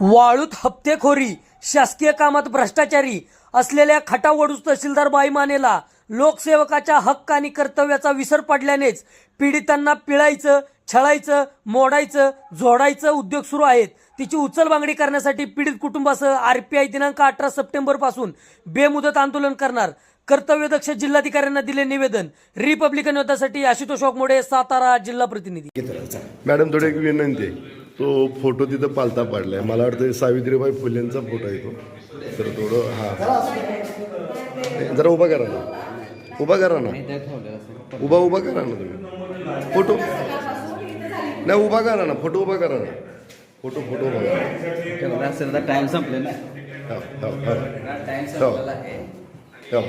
वाळूत हप्तेखोरी शासकीय कामात भ्रष्टाचारी असलेल्या खटावडूस तहसीलदार बाई मानेला लोकसेवकाच्या हक्क आणि कर्तव्याचा विसर पडल्यानेच पीडितांना पिळायचं छळायचं मोडायचं जोडायचं उद्योग सुरू आहेत. तिची उचलबांगडी करण्यासाठी पीडित कुटुंबासह आरपीआय दिनांक अठरा सप्टेंबरपासून बेमुदत आंदोलन करणार. कर्तव्यदक्ष जिल्हाधिकाऱ्यांना दिले निवेदन. रिपब्लिकन युद्धासाठी आशुतोष वाघमोडे सातारा जिल्हा प्रतिनिधी. मॅडम थोडी एक विनंती आहे. तो फोटो तिथं पालता पाडलाय. मला वाटतं सावित्रीबाई फुलेंचा फोटो आहे तो. तर थोडं हा. जरा उभा करा ना. उभा करा ना. उभा उभा करा ना तुम्ही. फोटो. नाही उभा करा ना. फोटो उभा करा ना. फोटो फोटो उभा करा. असेल तर टाइम संपलेला हो, हो, हो. आहे. हो.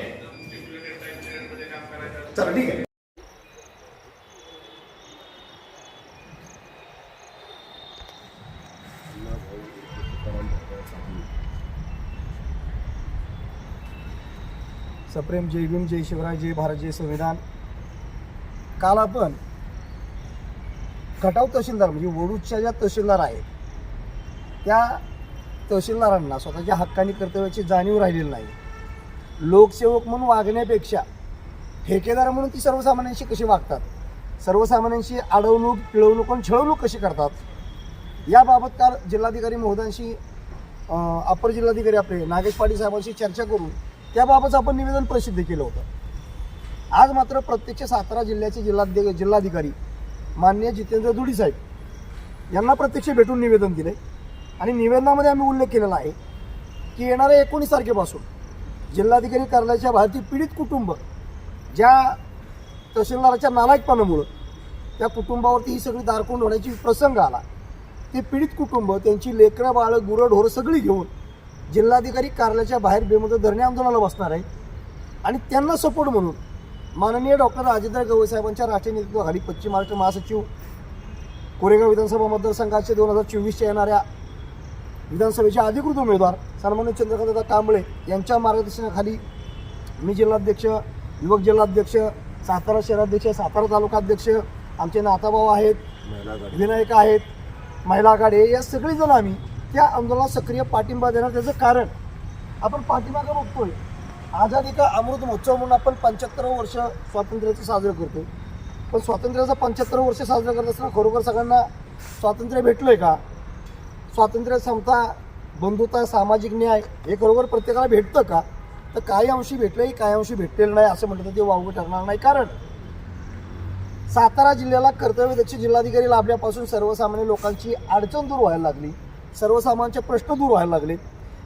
चला ठीक आहे. सप्रेम जय भीम जय शिवराय जय भारत जय संविधान. काल आपण खटाव तहसीलदार म्हणजे वडूच्या ज्या तहसीलदार आहेत त्या तहसीलदारांना स्वतःच्या हक्कानी कर्तव्याची जाणीव राहिलेली नाही. लोकसेवक म्हणून वागण्यापेक्षा ठेकेदार म्हणून ती सर्वसामान्यांशी कशी वागतात? सर्वसामान्यांशी अडवणूक पिळवणूक आणि छळवणूक कशी करतात? याबाबत काल जिल्हाधिकारी महोदयांशी अं, अपर जिल्हाधिकारी आपले नागेश पाटील साहेबांशी चर्चा करून त्याबाबतचं आपण निवेदन प्रसिद्ध केलं होतं. आज मात्र प्रत्यक्ष सातारा जिल्ह्याचे जिल्हाध्य जिल्हाधिकारी माननीय जितेंद्र दुडी साहेब यांना प्रत्यक्ष भेटून निवेदन दिले आणि निवेदनामध्ये आम्ही उल्लेख केलेला आहे की येणाऱ्या एकोणीस तारखेपासून जिल्हाधिकारी कार्यालयाच्या भारतीय पीडित कुटुंब ज्या तहसीलदाराच्या नालायकपणामुळं त्या कुटुंबावरती ही सगळी दारकोंड होण्याची प्रसंग आला ते पीडित कुटुंब त्यांची लेकरं बाळं गुरं ढोरं सगळी घेऊन जिल्हाधिकारी कार्यालयाच्या बाहेर बेमुदत धरणे आंदोलनाला बसणार आहे. आणि त्यांना सपोर्ट म्हणून माननीय डॉक्टर राजेंद्र गवई साहेबांच्या राष्ट्रीय नेतृत्वाखाली पश्चिम महाराष्ट्र महासचिव कोरेगाव विधानसभा मतदारसंघाचे दोन हजार चोवीसच्या येणाऱ्या विधानसभेचे अधिकृत उमेदवार सन्मान्य चंद्रकांतदा कांबळे यांच्या मार्गदर्शनाखाली मी जिल्हाध्यक्ष युवक जिल्हाध्यक्ष सातारा शहराध्यक्ष सातारा तालुकाध्यक्ष आमचे नाताभाऊ आहेत विनायक आहेत महिला आघाडी या सगळेजण आम्ही त्या आंदोलनाला सक्रिय पाठिंबा देणार त्याचं कारण. आपण पाठिंबा बघतोय आझादी का अमृत महोत्सव म्हणून आपण पंच्याहत्तर वर्ष स्वातंत्र्याचं साजरं करतो पण स्वातंत्र्याचं पंच्याहत्तर वर्ष साजरं करत असताना खरोखर सगळ्यांना स्वातंत्र्य भेटलं आहे का? स्वातंत्र्य समता बंधुता सामाजिक न्याय हे खरोखर प्रत्येकाला भेटतं का? तर काही अंशी भेटलंही काही अंशी भेटलेलं नाही असं म्हटलं तर ते वावगं ठरणार नाही. कारण सातारा जिल्ह्याला कर्तव्यदक्ष जिल्हाधिकारी लाभल्यापासून सर्वसामान्य लोकांची अडचण दूर व्हायला लागली. सर्वसामान्यांचे प्रश्न दूर व्हायला लागले.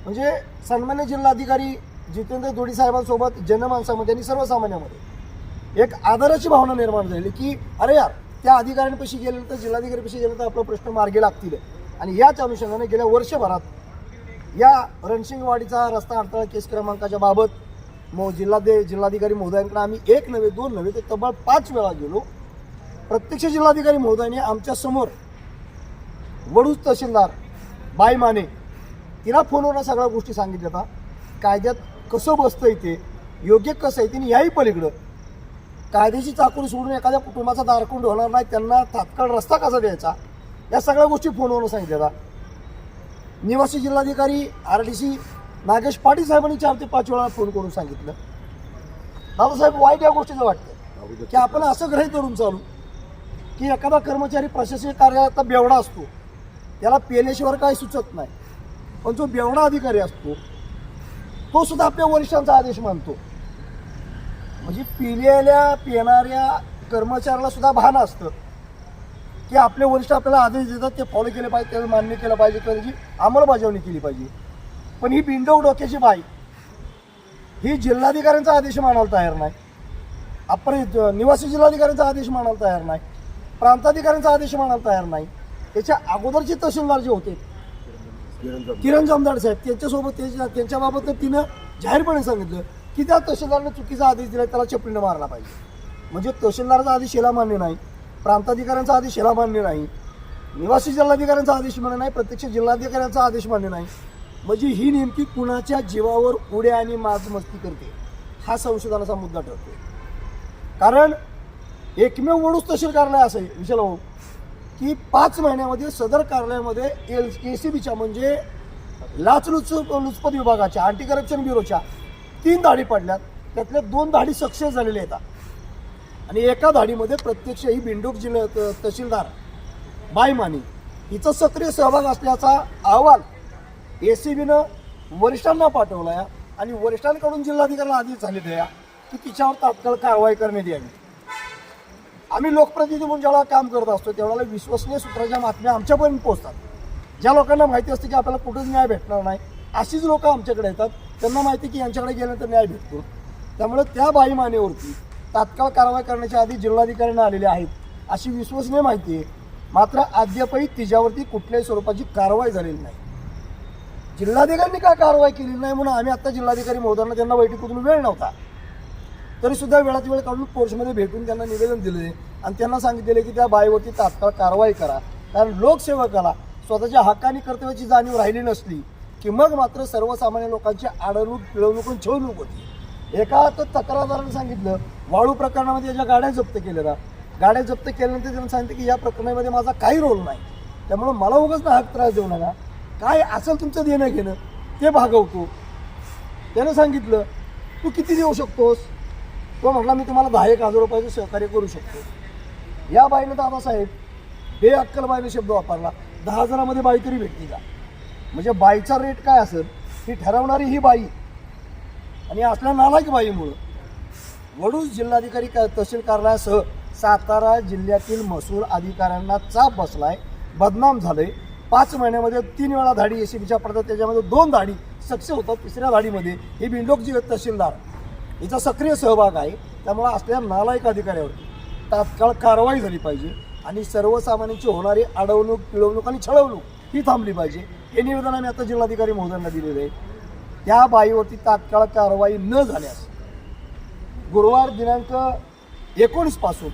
म्हणजे सन्मान्य जिल्हाधिकारी जितेंद्र दोडी साहेबांसोबत जनमानसामध्ये आणि सर्वसामान्यामध्ये एक आदराची भावना निर्माण झाली की अरे यार त्या अधिकाऱ्यांपाशी गेलं तर जिल्हाधिकारीपाशी गेलं तर आपला प्रश्न मार्गी लागतील. आणि याच अनुषंगाने गेल्या वर्षभरात या रणसिंगवाडीचा रस्ता अडथळा केस क्रमांकाच्या बाबत मो जिल्हाधे जिल्हाधिकारी महोदयांकडे आम्ही एक नव्हे दोन नव्हे तर तब्बल पाच वेळा गेलो. प्रत्यक्ष जिल्हाधिकारी महोदयांनी आमच्यासमोर वडूज तहसीलदार बाई माने तिला फोनवर सगळ्या गोष्टी सांगितल्या होता कायद्यात कसं बसतं इथे योग्य कसं आहे तिने याही पलीकडं. कायद्याची चाकरी सोडून एखाद्या कुटुंबाचा दारकुंड होणार नाही त्यांना तात्काळ रस्ता कसा द्यायचा? या सगळ्या गोष्टी फोनवरून सांगितल्या होता निवासी जिल्हाधिकारी R D C Nagesh Patil साहेबांनी चार ते पाच वेळा फोन करून सांगितलं. दादासाहेब वाईट या गोष्टीचं वाटतं. की आपण असं ग्रहित धरून चालू की एखादा कर्मचारी प्रशासकीय कार्यालयात बेवडा असतो. त्याला पेल्याशिवाय काही सुचत नाही. पण जो बेवडा अधिकारी असतो तो सुद्धा आपल्या वरिष्ठांचा आदेश मानतो. म्हणजे पिलेल्या पिणाऱ्या कर्मचाऱ्याला सुद्धा भान असतं. की आपले वरिष्ठ आपल्याला आदेश देतात ते फॉलो केले पाहिजे त्याला मान्य केलं पाहिजे त्याची अंमलबजावणी केली पाहिजे. पण ही बिंडोक डोक्याची बाई ही जिल्हाधिकाऱ्यांचा आदेश मानायला तयार नाही. आपण निवासी जिल्हाधिकाऱ्यांचा आदेश मानायला तयार नाही. प्रांताधिकाऱ्यांचा आदेश मानायला तयार नाही. त्याच्या अगोदरचे तहसीलदार जे होते किरण जामदार साहेब त्यांच्यासोबत त्यांच्याबाबत तिनं जाहीरपणे सांगितलं की त्या तहसीलदारने चुकीचा आदेश दिला त्याला चपलीनं मारला पाहिजे. म्हणजे तहसीलदाराचा आदेश याला मान्य नाही प्रांताधिकाऱ्यांचा आदेश याला मान्य नाही निवासी जिल्हाधिकाऱ्यांचा आदेश मान्य नाही प्रत्यक्ष जिल्हाधिकाऱ्यांचा आदेश मान्य नाही. म्हणजे ही नेमकी कुणाच्या जीवावर उड्या आणि माजमस्ती करते हा संशोधनाचा मुद्दा ठरतो कारण एकमेव वडूच तहसील कार्यालय असं आहे विशाल भाऊ की पाच महिन्यामध्ये सदर कार्यालयामध्ये एल ए सी बीच्या म्हणजे लाचलुच लुचपत विभागाच्या अँटी करप्शन ब्युरोच्या तीन धाडी पडल्यात. त्यातल्या दोन धाडी सक्सेस झालेल्या आहेत. आणि एका धाडीमध्ये प्रत्यक्ष ही बिंडूक जिल्हा त- तहसीलदार बाईमानी हिचा सक्रिय सहभाग असल्याचा अहवाल ए सी बीनं वरिष्ठांना पाठवला आहे आणि वरिष्ठांकडून जिल्हाधिकाऱ्यांना आदेश झाले आहे की तिच्यावर तात्काळ कारवाई करण्यात यावी. आम्ही लोकप्रतिनिधी म्हणून ज्यावेळेला काम करत असतो तेवढ्याला विश्वसनीय सूत्राच्या बातम्या आमच्यापर्यंत पोहोचतात. ज्या लोकांना माहिती असते की आपल्याला कुठंच न्याय भेटणार नाही अशीच लोक आमच्याकडे येतात. त्यांना माहिती की यांच्याकडे गेल्यानंतर न्याय भेटतो. त्यामुळे त्या बाईमानेवरती तात्काळ कारवाई करण्याच्या आधी जिल्हाधिकाऱ्यांना आलेले आहेत अशी विश्वसनीय माहिती आहे. मात्र अद्यापही तिच्यावरती कुठल्याही स्वरूपाची कारवाई झालेली नाही. जिल्हाधिकाऱ्यांनी काय कारवाई केली नाही म्हणून आम्ही आता जिल्हाधिकारी महोदयांना त्यांना बैठकीतून वेळ नव्हता तरी सुद्धा वेळात वेळ काढून कोर्समध्ये भेटून त्यांना निवेदन दिले आणि त्यांना सांगितले की त्या बाईवरती तात्काळ कारवाई करा. कारण लोकसेवकाला स्वतःच्या हक्कानी कर्तव्याची जाणीव राहिली नसली की मग मात्र सर्वसामान्य लोकांची आडवणूक पिळवणूक छळवणूक होती. एका तर तक्रारदाराने सांगितलं वाळू प्रकरणामध्ये याच्या गाड्या जप्त केलेल्या गाड्या जप्त केल्यानंतर त्यांना सांगितलं की या प्रकरणामध्ये माझा काही रोल नाही. त्यामुळं मला उगाच ना हक त्रास देऊ नका. काय असेल तुमचं देणं घेणं ते भागवतो. त्यानं सांगितलं तू किती देऊ शकतोस? तो म्हटला मी तुम्हाला दहा एक हजार रुपयाचं सहकार्य करू शकतो. या बाईनं दादासाहेब बेअक्कल बाईने शब्द वापरला. दहा हजारामध्ये बाई तरी भेटते का? म्हणजे बाईचा रेट काय असेल ही ठरवणारी ही बाई. आणि असल्या नालायक बाईमुळं वडूज जिल्हाधिकारी का तहसील कार्यालयासह सातारा जिल्ह्यातील महसूल अधिकाऱ्यांना चाप बसलाय बदनाम झालंय. पाच महिन्यामध्ये तीन वेळा धाडी एस विचार पडतात त्याच्यामध्ये दोन धाडी सक्सेस होतात तिसऱ्या धाडीमध्ये हे बिंडोकजी तहसीलदार हिचा सक्रिय सहभाग आहे. त्यामुळे असलेल्या नालायक अधिकाऱ्यावर तात्काळ कारवाई झाली पाहिजे आणि सर्वसामान्यांची होणारी अडवणूक पिळवणूक आणि छळवणूक ही थांबली पाहिजे. हे निवेदन आम्ही आता जिल्हाधिकारी महोदयांना दिलेलं आहे. त्या बाईवरती तात्काळ कारवाई न झाल्यास गुरुवार दिनांक एकोणीसपासून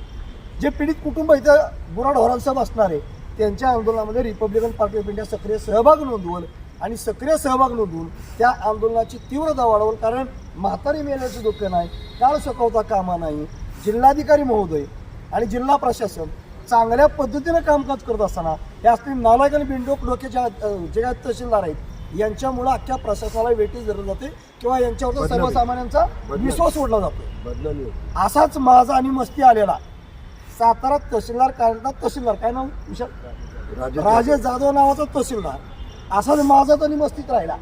जे पीडित कुटुंब इथं गुराढोरांसह असणार आहे त्यांच्या आंदोलनामध्ये रिपब्लिकन पार्टी ऑफ इंडिया सक्रिय सहभाग नोंदवल. आणि सक्रिय सहभाग नोंदवून त्या आंदोलनाची तीव्रता वाढवल कारण म्हातारी मेल्याचं दुःख नाही काळ सकवता कामा नाही जिल्हाधिकारी महोदय आणि जिल्हा प्रशासन चांगल्या पद्धतीनं कामकाज करत असताना हे असले नालायक आणि बिंडोक डोक्याच्या अं, जे काही तहसीलदार आहेत यांच्यामुळं अख्ख्या प्रशासनाला वेटीस धरलं जाते किंवा यांच्यावर. सर्वसामान्यांचा. विश्वास सोडला जातो. असाच माझा आणि मस्ती आलेला सातारा तहसीलदार कार्यरत तहसीलदार काय नाव विशाल राजे जाधव नावाचा तहसीलदार असाच माझा आणि मस्तीत राहिला.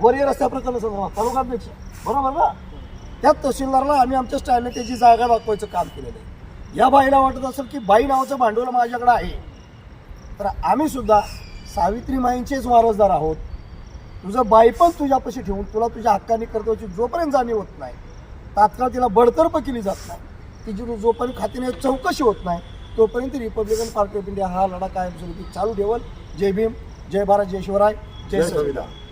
वरीय रस्त्या प्रकरण संदर्भात तालुकाध्यक्ष. बरोबर ना? त्या तहसीलदारला आम्ही आमच्या स्टाईलने त्याची जागा दाखवायचं काम केलेलं आहे. या बाईला वाटत असेल की बाई नावाचं भांडवल माझ्याकडे आहे. तर आम्ही सुद्धा सावित्री माईंचेच वारसदार आहोत. तुझं बाई पण तुझ्यापाशी ठेवून तुला तुझ्या हक्काने कर्तव्याची जोपर्यंत जाणीव होत नाही तात्काळ तिला बडतर्फ केली जात नाही. तिची जोपर्यंत खातीने चौकशी होत नाही तोपर्यंत रिपब्लिकन पार्टी ऑफ इंडिया हा लढा कायमस्वरूपी चालू ठेवल. जय भीम. जय भारत जय शिवराय जय संविधान